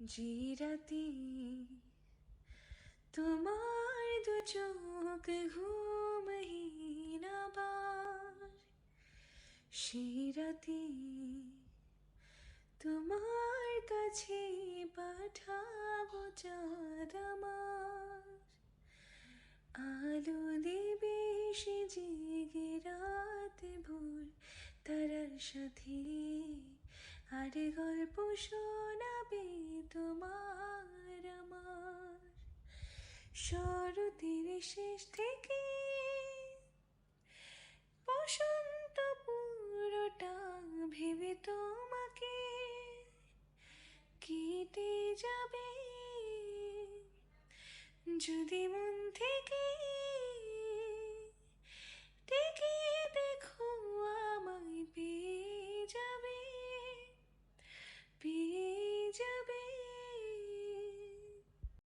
জিরাতি, তোমার দু চোখ ঘুমহীন আবার শিরাতি, তোমার কাছে পাঠাবো চাঁদ আমার। আলো দেবে সে জেগে রাত ভোর, তারার সাথে আর গল্প শোনাবে শরতের শেষ থেকে বসন্ত পুরোটা ভেবে তোমাকে কেটে যাবে। যদি মন থেকে